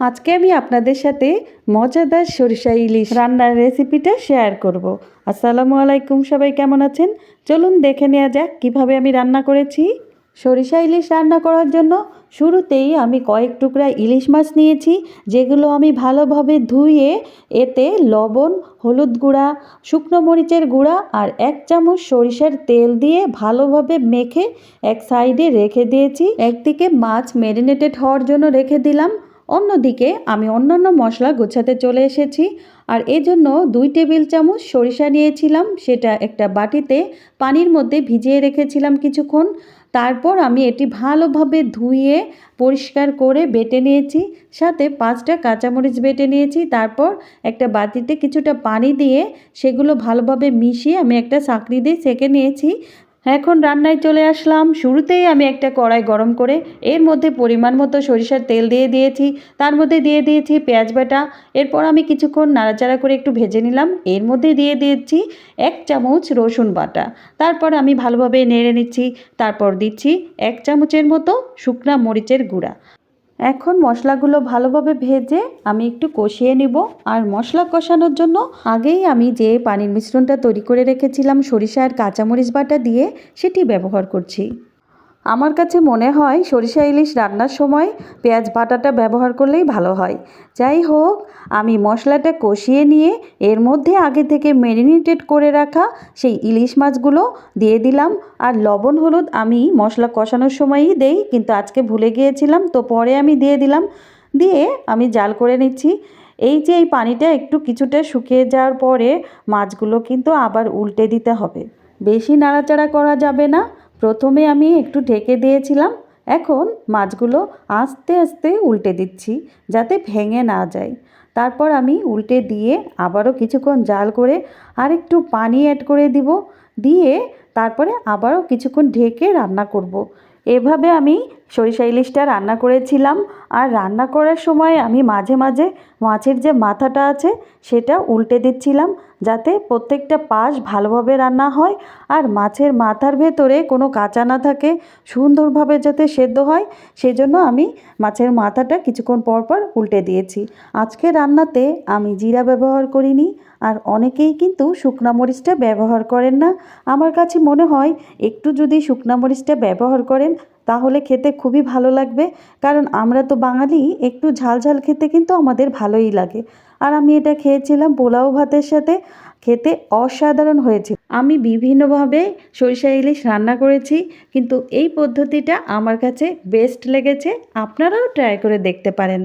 আজকে আমি আপনাদের সাথে মজাদার সরিষা ইলিশ রান্নার রেসিপিটা শেয়ার করব। আসসালামু আলাইকুম, সবাই কেমন আছেন? চলুন দেখে নেওয়া যাক কীভাবে আমি রান্না করেছি। সরিষা ইলিশ রান্না করার জন্য শুরুতেই আমি কয়েক টুকরা ইলিশ মাছ নিয়েছি, যেগুলো আমি ভালোভাবে ধুয়ে এতে লবণ, হলুদ গুঁড়া, শুকনো মরিচের গুঁড়া আর এক চামচ সরিষার তেল দিয়ে ভালোভাবে মেখে এক সাইডে রেখে দিয়েছি। একদিকে মাছ ম্যারিনেটেড হওয়ার জন্য রেখে দিলাম অন্যদিকে আমি অন্যান্য মশলা গোছাতে চলে এসেছি, আর এজন্য দুই টেবিল চামচ সরিষা নিয়েছিলাম, সেটা একটা বাটিতে পানির মধ্যে ভিজিয়ে রেখেছিলাম কিছুক্ষণ। তারপর আমি এটি ভালোভাবে ধুয়ে পরিষ্কার করে বেটে নিয়েছি, সাথে পাঁচটা কাঁচামরিচ বেটে নিয়েছি। তারপর একটা বাটিতে কিছুটা পানি দিয়ে সেগুলো ভালোভাবে মিশিয়ে আমি একটা সাঁকড়ি দিয়ে সেঁকে নিয়েছি। এখন রান্নায় চলে আসলাম। শুরুতেই আমি একটা কড়াই গরম করে, এর মধ্যে পরিমাণ মতো সরিষার তেল দিয়ে দিয়েছি। তার মধ্যে দিয়ে দিয়েছি পেঁয়াজ বাটা। এরপর আমি কিছুক্ষণ নাড়াচাড়া করে একটু ভেজে নিলাম। এর মধ্যে দিয়ে দিয়েছি এক চামচ রসুন বাটা। তারপর আমি ভালোভাবে নেড়ে নিচ্ছি। তারপর দিচ্ছি এক চামচের মতো শুকনা মরিচের গুঁড়া। এখন মশলাগুলো ভালোভাবে ভেজে আমি একটু কষিয়ে নিব। আর মশলা কষানোর জন্য আগেই আমি যে পানির মিশ্রণটা তৈরি করে রেখেছিলাম, সরিষা আর কাঁচামরিচ বাটা দিয়ে সেটি ব্যবহার করছি। আমার কাছে মনে হয় সরিষা ইলিশ রান্নার সময় পেঁয়াজ বাটাটা ব্যবহার করলেই ভালো হয়। যাই হোক, আমি মশলাটা কষিয়ে নিয়ে এর মধ্যে আগে থেকে ম্যারিনেটেড করে রাখা সেই ইলিশ মাছগুলো দিয়ে দিলাম। আর লবণ, হলুদ আমি মশলা কষানোর সময়ই দেই, কিন্তু আজকে ভুলে গিয়েছিলাম, তো পরে আমি দিয়ে দিলাম। দিয়ে আমি জাল করে নিচ্ছি। এই যে এই পানিটা একটু কিছুটা শুকিয়ে যাওয়ার পরে মাছগুলো কিন্তু আবার উল্টে দিতে হবে। বেশি নাড়াচাড়া করা যাবে না। প্রথমে আমি একটু ঢেকে দিয়েছিলাম, এখন মাছগুলো আস্তে আস্তে উল্টে দিচ্ছি যাতে ভেঙে না যায় তারপর আমি উল্টে দিয়ে আবারও কিছুক্ষণ জাল করে আর একটু পানি অ্যাড করে দিব, দিয়ে তারপরে আবারও কিছুক্ষণ ঢেকে রান্না করব। এভাবে আমি সরিষা ইলিশটা রান্না করেছিলাম আর রান্না করার সময় আমি মাঝে মাঝে মাছের যে মাথাটা আছে সেটা উল্টে দিচ্ছিলাম যাতে প্রত্যেকটা পাশ ভালোভাবে রান্না হয় আর মাছের মাথার ভেতরে কোনো কাঁচা না থাকে, সুন্দরভাবে যাতে সেদ্ধ হয়, সেজন্য আমি মাছের মাথাটা কিছুক্ষণ পর পর উল্টে দিয়েছি। আজকে রান্নাতে আমি জিরা ব্যবহার করিনি আর অনেকেই কিন্তু শুকনা মরিচটা ব্যবহার করেন না। আমার কাছে মনে হয় একটু যদি শুকনা মরিচটা ব্যবহার করেন তাহলে খেতে খুবই ভালো লাগবে। কারণ আমরা তো বাঙালি, একটু ঝাল ঝাল খেতে কিন্তু আমাদের ভালোই লাগে। আর আমি এটা খেয়েছিলাম পোলাও ভাতের সাথে, খেতে অসাধারণ হয়েছে আমি বিভিন্নভাবে সরিষা ইলিশ রান্না করেছি, কিন্তু এই পদ্ধতিটা আমার কাছে বেস্ট লেগেছে। আপনারাও ট্রাই করে দেখতে পারেন।